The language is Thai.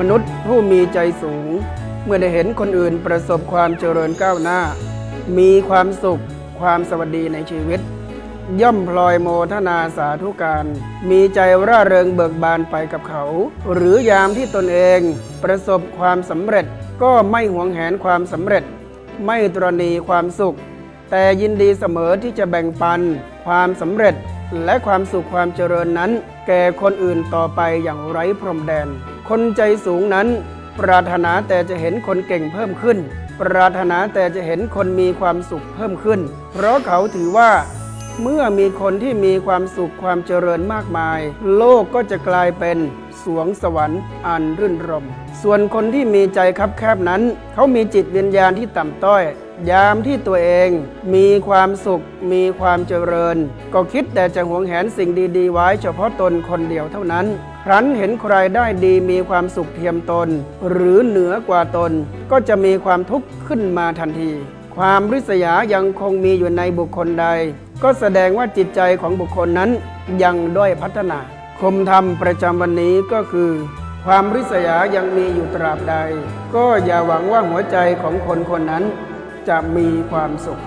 มนุษย์ผู้มีใจสูง เมื่อได้เห็นคนอื่นประสบความเจริญก้าวหน้า มีความสุขความสวัสดีในชีวิต ย่อมพลอยโมทนาสาธุการ มีใจร่าเริงเบิกบานไปกับเขา หรือยามที่ตนเองประสบความสำเร็จก็ไม่หวงแหนความสำเร็จ ไม่ตรณีความสุข แต่ยินดีเสมอที่จะแบ่งปันความสำเร็จและความสุขความเจริญนั้น แก่คนอื่นต่อไปอย่างไร้พรมแดน คนใจสูงนั้น ปรารถนาแต่จะเห็นคนเก่งเพิ่มขึ้น ปรารถนาแต่จะเห็นคนมีความสุขเพิ่มขึ้น เพราะเขาถือว่า เมื่อมีคนที่มีความสุขความเจริญมากมาย โลกก็จะกลายเป็นสวงสวรรค์อันรื่นรม ส่วนคนที่มีใจคับแคบนั้น เขามีจิตวิญญาณที่ต่ำต้อย ยามที่ตัวเองมีความสุข มีความเจริญ ก็คิดแต่จะหวงแหนสิ่งดีๆ ไว้เฉพาะตนคนเดียวเท่านั้นครั้นเห็นใครได้ดีมีความสุขเทียมตน หรือเหนือกว่าตน ก็จะมีความทุกข์ขึ้นมาทันที ความริษยายังคงมีอยู่ในบุคคลใด ก็แสดงว่าจิตใจของบุคคลนั้นยังด้อยพัฒนา คมธรรมประจำวันนี้ก็คือ ความริษยายังมีอยู่ตราบใด ก็อย่าหวังว่าหัวใจของคนคนนั้น จะมีความสุข